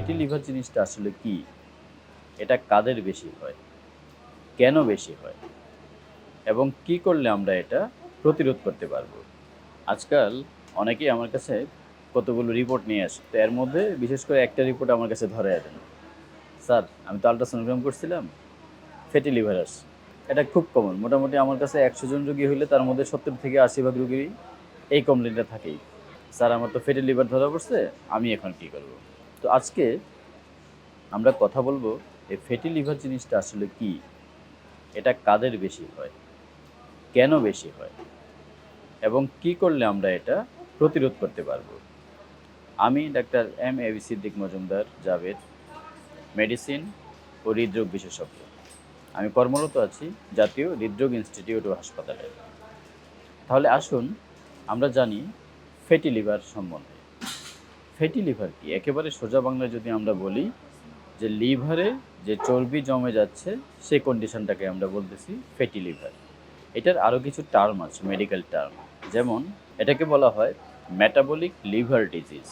Fatty liver জিনিসটা আসলে কি? এটা কাদের বেশি হয়? কেন বেশি হয়? এবং কি করলে আমরা এটা প্রতিরোধ করতে পারব? আজকাল অনেকেই আমার কাছে কতগুলো রিপোর্ট নিয়ে আসে, তো এর মধ্যে বিশেষ করে একটা রিপোর্ট আমার কাছে ধরে দেন স্যার, আমি তো আলট্রাসোনোগ্রাম করছিলাম ফ্যাটি লিভার আসছে এটা খুব কমন মোটামুটি আমার কাছে একশো জন রুগী হলে তার মধ্যে সত্তর থেকে আশি ভাগ রুগীরই এই কমপ্লেনটা থাকেই। স্যার, আমার তো ফ্যাটি লিভার ধরা পড়ছে, আমি এখন কী করব? তো আজকে আমরা কথা বলব এই ফ্যাটি লিভার জিনিসটা আসলে কি? এটা কাদের বেশি হয়? কেন বেশি হয়? এবং কি করলে আমরা এটা প্রতিরোধ করতে পারব? আমি doctor M A B Siddique Majumdar, Javed medicine ও হৃদরোগ বিশেষজ্ঞ। আমি কর্মরত আছি জাতীয় হৃদরোগ ইনস্টিটিউট ও হাসপাতালে। তাহলে আসুন আমরা জানি ফ্যাটি লিভার সম্বন্ধে। ফ্যাটি লিভার কি? একেবারে সোজা বাংলায় যদি আমরা বলি যে লিভারে যে চর্বি জমে যাচ্ছে সেই কন্ডিশনটাকে আমরা বলতেছি ফ্যাটি লিভার এটার আরও কিছু টার্ম আছে মেডিকেল টার্ম যেমন এটাকে বলা হয় মেটাবলিক লিভার ডিজিজ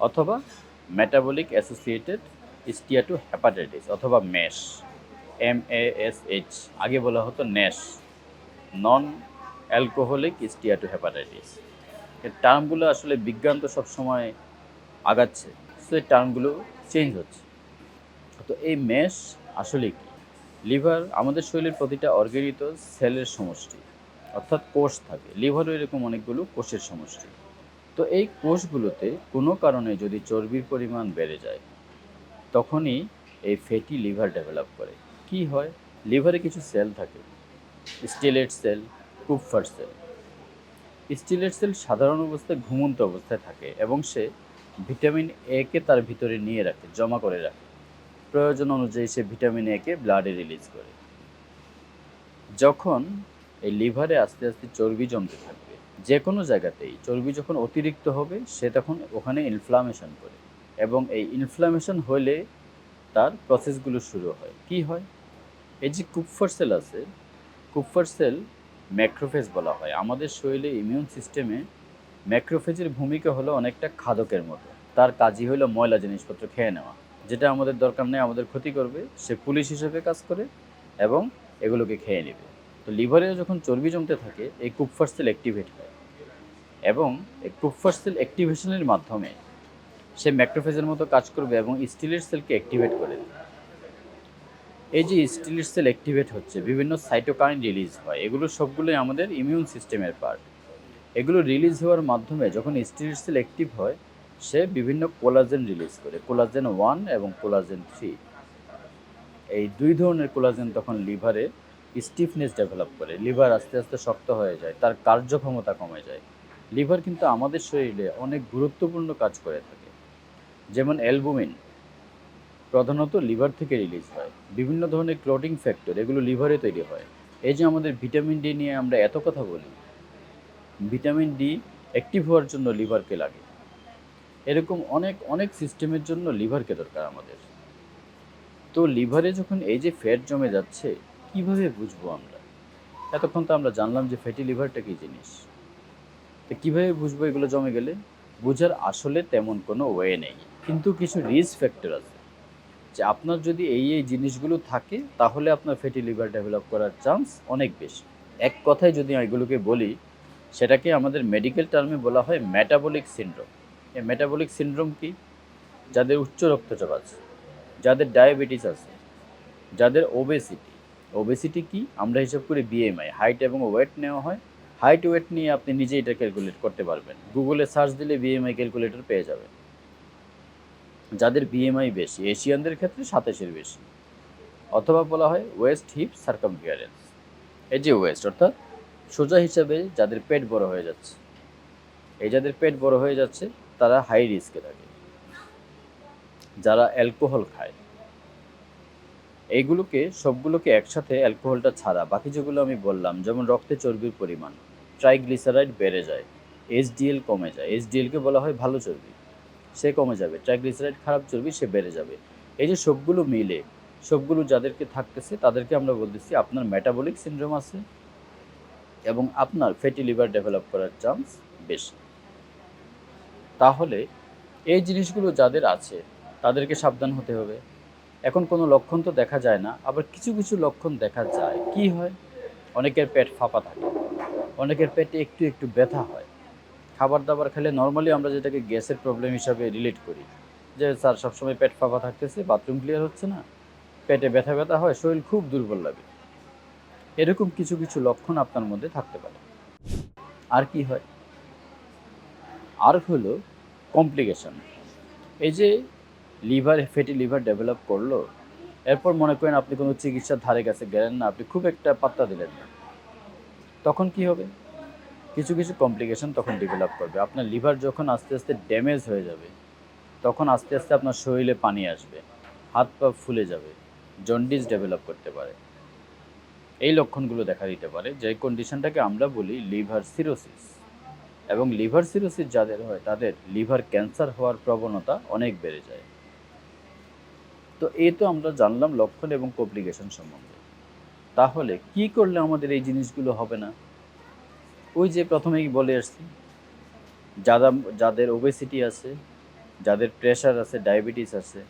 অথবা মেটাবলিক অ্যাসোসিয়েটেড স্টিয়াটু হ্যাপাটাইটিস অথবা মেশ এম এস এইচ আগে বলা হতো NASH non alcoholic steatohepatitis এর টার্মগুলো আসলে বিজ্ঞান তো সবসময় আগাচ্ছে সো টার্মগুলো চেঞ্জ হচ্ছে। তো এই মেশ আসলে কি? লিভার আমাদের শরীরের প্রতিটা অর্গানিত সেলের সমষ্টি, অর্থাৎ কোষ থাকে। লিভারও এরকম অনেকগুলো কোষের সমষ্টি। তো এই কোষগুলোতে কোনো কারণে যদি চর্বির পরিমাণ বেড়ে যায়, তখনই এই ফ্যাটি লিভার ডেভেলপ করে। কি হয়? লিভারে কিছু সেল থাকে, stellate cell Kupffer cell. Stellate cell সাধারণ অবস্থায় ঘুমন্ত অবস্থায় থাকে এবং সে ভিটামিন এ কে তার ভিতরে নিয়ে রাখে, জমা করে রাখে। প্রয়োজন অনুযায়ী সে ভিটামিন এ কে ব্লাডে রিলিজ করে। যখন এই লিভারে আস্তে আস্তে চর্বি জমতে থাকবে যে কোনো জায়গাতেই চর্বি যখন অতিরিক্ত হবে, সে তখন ওখানে ইনফ্লামেশন করে এবং এই ইনফ্লামেশন হলে তার প্রসেসগুলো শুরু হয়। কি হয়? এই যে কুপফার সেল আছে কুপফার সেল ম্যাক্রোফেজ বলা হয়। আমাদের শরীরে ইমিউন সিস্টেমে ম্যাক্রোফেজের ভূমিকা হলো অনেকটা খাদকের মতো। তার কাজই হলো ময়লা জিনিসপত্র খেয়ে নেওয়া, যেটা আমাদের দরকার নেই, আমাদের ক্ষতি করবে, সে পুলিশ হিসেবে কাজ করে এবং এগুলোকে খেয়ে নেবে। তো লিভারে যখন চর্বি জমতে থাকে, এই কুপফার সেল অ্যাক্টিভেট হয় এবং এই কুপফার সেল অ্যাক্টিভেশনের মাধ্যমে সে ম্যাক্রোফেজের মতো কাজ করবে এবং স্টিলের সেলকে অ্যাক্টিভেট করে দেবে। এই যে স্টিলের সেল অ্যাক্টিভেট হচ্ছে, বিভিন্ন সাইটোকাইন রিলিজ হয়, এগুলো সবগুলোই আমাদের ইমিউন সিস্টেমের পার্ট এগুলো রিলিজ হওয়ার মাধ্যমে যখন স্টিলের সেল অ্যাক্টিভ হয়, সে বিভিন্ন কোলাজেন রিলিজ করে কোলাজেন ওয়ান এবং কোলাজেন থ্রি এই দুই ধরনের কোলাজেন তখন লিভারে স্টিফনেস ডেভেলপ করে লিভার আস্তে আস্তে শক্ত হয়ে যায়, তার কার্যক্ষমতা কমে যায়। লিভার কিন্তু আমাদের শরীরে অনেক গুরুত্বপূর্ণ কাজ করে থাকে। যেমন অ্যালবুমিন প্রধানত লিভার থেকে রিলিজ হয়। বিভিন্ন ধরনের ক্লোটিং ফ্যাক্টর এগুলো লিভারে তৈরি হয়। এই যে আমাদের ভিটামিন ডি নিয়ে আমরা এত কথা বলি ভিটামিন ডি অ্যাক্টিভ হওয়ার জন্য লিভারকে লাগে। এরকম অনেক অনেক সিস্টেমের জন্য লিভারকে দরকার আমাদের। তো লিভারে যখন এই যে ফ্যাট জমে যাচ্ছে, কীভাবে বুঝব আমরা? এতক্ষণ তো আমরা জানলাম যে ফ্যাটি লিভারটা কী জিনিস। তো কীভাবে বুঝব এগুলো জমে গেলে? বোঝার আসলে তেমন কোনো ওয়ে নেই। কিন্তু কিছু রিস্ক ফ্যাক্টর আছে। যে আপনার যদি এই এই জিনিসগুলো থাকে, তাহলে আপনার ফ্যাটি লিভার ডেভেলপ করার চান্স অনেক বেশি। এক কথায় যদি এগুলোকে বলি সেটাকে আমাদের মেডিকেল টার্মে বলা হয় মেটাবলিক সিনড্রোম এই মেটাবলিক সিনড্রোম কি? যাদের উচ্চ রক্তচাপ আছে, যাদের ডায়াবেটিস আছে, যাদের ওবেসিটি ওবেসিটি কি? আমরা হিসাব করি বিএমআই হাইট এবং ওয়েট নেওয়া হয়। হাইট ওয়েট নিয়ে আপনি নিজেই এটা ক্যালকুলেট করতে পারবেন। গুগলে সার্চ দিলে বিএমআই ক্যালকুলেটর পেয়ে যাবেন। যাদের বিএমআই বেশি, এশিয়ানদের ক্ষেত্রে সাতাশের বেশি। অথবা বলা হয় ওয়েস্ট হিপ সার্কামফিয়ারেন্স এই যে ওয়েস্ট অর্থাৎ সোজা হিসাবে যাদের পেট বড় হয়ে যাচ্ছে, এই যাদের পেট বড় হয়ে যাচ্ছে, তারা হাই রিস্কে থাকে। যারা অ্যালকোহল খায়, এইগুলোকে, সবগুলোকে একসাথে অ্যালকোহলটা ছাড়া, বাকি যেগুলো আমি বললাম, যেমন রক্তে চর্বির পরিমাণ ট্রাইগ্লিসারাইড বেড়ে যায় এইচডিএল কমে যায় এইচডিএলকে বলা হয় ভালো চর্বি, সে কমে যাবে ট্রাইগ্লিসারাইড খারাপ চর্বি, সে বেড়ে যাবে। এই যে সবগুলো মিলে, সবগুলো যাদেরকে থাকতেছে, তাদেরকে আমরা বলতেছি আপনার মেটাবলিক সিনড্রোম আছে এবং আপনার ফ্যাটি লিভার ডেভেলপ করার চান্স বেশি। তাহলে এই জিনিসগুলো যাদের আছে, তাদেরকে সাবধান হতে হবে। এখন কোনো লক্ষণ তো দেখা যায় না, আবার কিছু কিছু লক্ষণ দেখা যায়। কি হয়? অনেকের পেট ফাঁপা থাকে, অনেকের পেটে একটু একটু ব্যথা হয়। খাবার দাবার খেলে নর্মালি আমরা যেটাকে গ্যাসের প্রবলেম হিসাবে রিলেট করি। যে স্যার সবসময় পেট ফাঁপা থাকতেছে বাথরুম ক্লিয়ার হচ্ছে না, পেটে ব্যথা ব্যথা হয়, শরীর খুব দুর্বল লাগে। এরকম কিছু কিছু লক্ষণ আপনার মধ্যে থাকতে পারে। আর কি হয়? আর হলো কমপ্লিকেশন এই যে লিভার ফ্যাটি লিভার ডেভেলপ করল, এরপর মনে করেন আপনি কোনো চিকিৎসার ধারে কাছে গেলেন না, আপনি খুব একটা পাত্তা দিলেন না। তখন কি হবে? কিছু কিছু কমপ্লিকেশন তখন ডেভেলপ করবে। আপনার লিভার যখন আস্তে আস্তে ড্যামেজ হয়ে যাবে, তখন আস্তে আস্তে আপনার শরীরে পানি আসবে, হাত পা ফুলে যাবে জন্ডিস ডেভেলপ করতে পারে। এই লক্ষণগুলো দেখা দিতে পারে যে কন্ডিশনটাকে আমরা বলি লিভার সিরোসিস এবং লিভার সিরোসিস যাদের হয়, তাদের লিভার ক্যান্সার হওয়ার প্রবণতা অনেক বেড়ে যায়। তো এই তো আমরা জানলাম লক্ষণ এবং কমপ্লিকেশন সম্বন্ধে। তাহলে কি করলে আমাদের এই জিনিসগুলো হবে না? ওই যে প্রথমেই বলে আসছি যারা যাদের ওবেসিটি আছে, যাদের প্রেশার আছে ডায়াবেটিস আছে,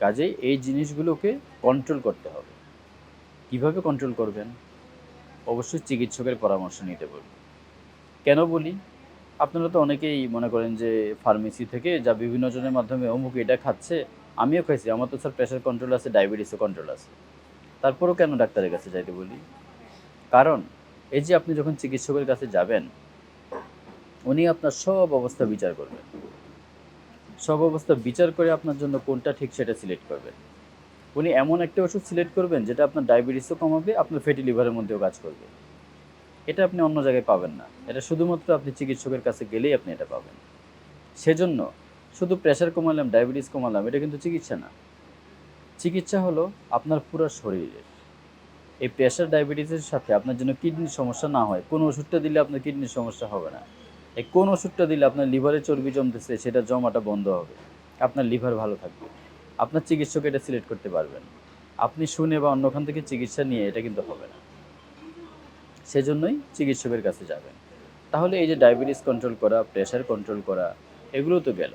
কাজেই এই জিনিসগুলোকে কন্ট্রোল করতে হবে। কীভাবে কন্ট্রোল করবেন? অবশ্যই চিকিৎসকের পরামর্শ নিতে বলবেন কেন বলি? আপনারা তো অনেকেই মনে করেন যে ফার্মেসি থেকে যা বিভিন্ন জনের মাধ্যমে অমুক এটা খাচ্ছে, আমিও খাইছি। আমার তো স্যার প্রেশার কন্ট্রোল আছে ডায়াবেটিসও কন্ট্রোল আছে। তারপরেও কেন ডাক্তারের কাছে যাইতে বলি? কারণ, এই যে আপনি যখন চিকিৎসকের কাছে যাবেন, উনি আপনার সব অবস্থা বিচার করবেন। সব অবস্থা বিচার করে আপনার জন্য কোনটা ঠিক সেটা সিলেক্ট করবেন। উনি এমন একটা ওষুধ সিলেক্ট করবেন, যেটা আপনার ডায়াবেটিসও কমাবে, আপনার ফ্যাটি লিভারের মধ্যেও কাজ করবে। এটা আপনি অন্য জায়গায় পাবেন না। এটা শুধুমাত্র আপনি চিকিৎসকের কাছে গেলেই আপনি এটা পাবেন। সেজন্য শুধু প্রেশার কমালাম ডায়াবেটিস কমালাম, এটা কিন্তু চিকিৎসা না। চিকিৎসা হলো আপনার পুরো শরীরের। এই প্রেশার ডায়াবেটিসের সাথে আপনার জন্য কিডনির সমস্যা না হয়, কোন ওষুধটা দিলে আপনার কিডনির সমস্যা হবে না। এই কোন ওষুধটা দিলে আপনার লিভারে চর্বি জমতেছে, সেটা জমাটা বন্ধ হবে। আপনার লিভার ভালো থাকবে। আপনার চিকিৎসক এটা সিলেক্ট করতে পারবেন। আপনি শুনে বা অন্যখান থেকে চিকিৎসা নিয়ে এটা কিন্তু হবে না। সেজন্যই চিকিৎসকের কাছে যাবেন। তাহলে এই যে ডায়াবেটিস কন্ট্রোল করা প্রেশার কন্ট্রোল করা এগুলো তো গেল।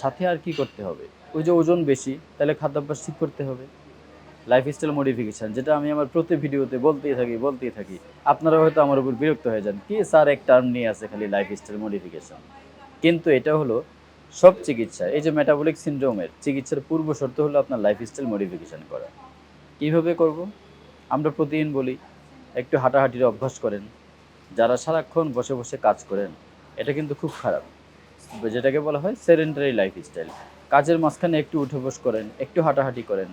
সাথে আর কি করতে হবে? ওই যে ওজন বেশি, তাহলে খাদ্যাভ্যাস ঠিক করতে হবে। লাইফস্টাইল মডিফিকেশান যেটা আমি আমার প্রতি ভিডিওতে বলতেই থাকি বলতেই থাকি। আপনারা হয়তো আমার উপর বিরক্ত হয়ে যান, কি স্যার এক টার্ম নিয়ে আছে খালি লাইফস্টাইল মডিফিকেশান কিন্তু এটা হলো সব চিকিৎসা, এই যে মেটাবলিক সিনড্রোমের চিকিৎসার পূর্ব শর্ত হলো আপনার লাইফস্টাইল মডিফিকেশান করা। কীভাবে করব? আমরা প্রতিদিন বলি, একটু হাঁটাহাঁটির অভ্যাস করেন। যারা সারাক্ষণ বসে বসে কাজ করেন, এটা কিন্তু খুব খারাপ। যেটাকে বলা হয় সেরেন্টারি লাইফস্টাইল কাজের মাঝখানে একটু উঠে বস করেন, একটু হাঁটাহাঁটি করেন।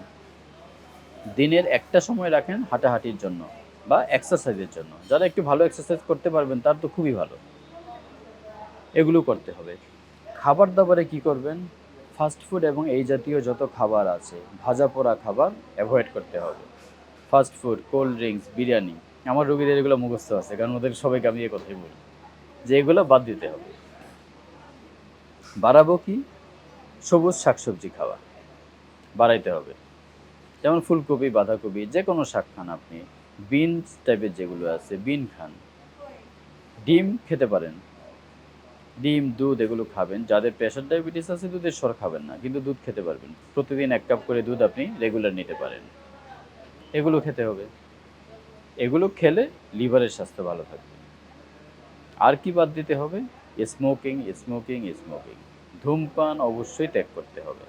দিনের একটা সময় রাখেন হাঁটাহাঁটির জন্য বা এক্সারসাইজের জন্য। যারা একটু ভালো এক্সারসাইজ করতে পারবেন, তার তো খুবই ভালো। এগুলো করতে হবে। খাবার দাবারে কি করবেন? ফাস্ট ফুড এবং এই জাতীয় যত খাবার আছে, ভাজা পোড়া খাবার অ্যাভয়েড করতে হবে। Fast food cold drinks biryani, আমার রোগীদের এগুলো মুখস্থ আছে, কারণ ওদের সবাইকে আমি এ কথাই বলি, যে এগুলো বাদ দিতে হবে। বাড়াবো কি? সবুজ শাকসবজি খাওয়া, বাড়াইতে হবে। যেমন ফুলকপি, বাঁধাকপি যে কোনো শাক খান আপনি, বিনস টাইপের যেগুলো আছে, বিন খান। ডিম খেতে পারেন ডিম, দুধ এগুলো খাবেন। যাদের প্রেশার ডায়াবেটিস আছে, দুধের সর খাবেন না। কিন্তু দুধ খেতে পারবেন। প্রতিদিন এক কাপ করে দুধ আপনি রেগুলার নিতে পারেন। এগুলো খেতে হবে। এগুলো খেলে লিভারের স্বাস্থ্য ভালো থাকবে। আর কি বাদ দিতে হবে? স্মোকিং স্মোকিং স্মোকিং ধূমপান অবশ্যই ত্যাগ করতে হবে।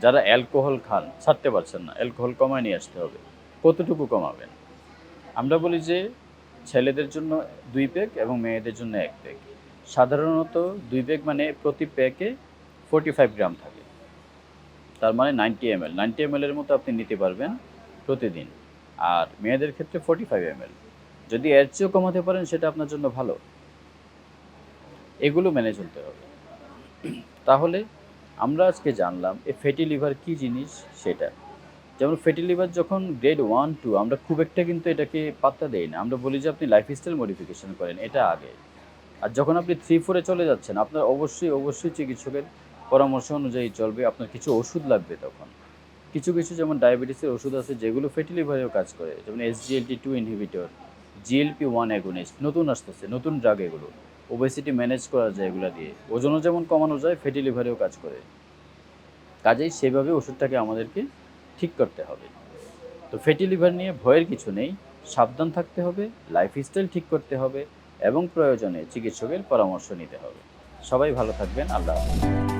যারা অ্যালকোহল খান, ছাড়তে পারছেন না। অ্যালকোহল কমায় নিয়ে আসতে হবে। কতটুকু কমাবেন? আমরা বলি যে, ছেলেদের জন্য দুই প্যাক এবং মেয়েদের জন্য এক প্যাক সাধারণত দুই ব্যাগ মানে প্রতি প্যাকে ফোর্টি ফাইভ গ্রাম থাকে। তার মানে ninety M L ninety M এর মতো আপনি নিতে পারবেন প্রতিদিন। আর মেয়েদের ক্ষেত্রে ফোর্টি ফাইভ এম যদি এর চেয়েও কমাতে পারেন, সেটা আপনার জন্য ভালো। এগুলো মেনে চলতে হবে। তাহলে আমরা আজকে জানলাম এই ফ্যাটি লিভার কী জিনিস সেটা। যেমন ফ্যাটি লিভার যখন গ্রেড ওয়ান টু আমরা খুব একটা কিন্তু এটাকে পাত্তা দেই না। আমরা বলি যে আপনি লাইফস্টাইল মডিফিকেশন করেন, এটা আগে। আর যখন আপনি থ্রি ফোরে চলে যাচ্ছেন, আপনার অবশ্যই অবশ্যই চিকিৎসকের পরামর্শ অনুযায়ী চলবে, আপনার কিছু ওষুধ লাগবে তখন। কিছু কিছু যেমন ডায়াবেটিসের ওষুধ আছে, যেগুলো ফ্যাটি লিভারেও কাজ করে, যেমন SGLT two inhibitor GLP one agonist নতুন আসতেছে, নতুন ড্রাগ এগুলো। ওবেসিটি ম্যানেজ করা যায় এগুলো দিয়ে। ওজনও যেমন কমানো যায় ফ্যাটি লিভারেও কাজ করে। কাজেই সেভাবে ওষুধটাকে আমাদেরকে ঠিক করতে হবে। তো ফ্যাটি লিভার নিয়ে ভয়ের কিছু নেই, সাবধান থাকতে হবে লাইফস্টাইল ঠিক করতে হবে। এবং প্রয়োজনে চিকিৎসকের পরামর্শ নিতে হবে। সবাই ভালো থাকবেন। আল্লাহ হাফেজ।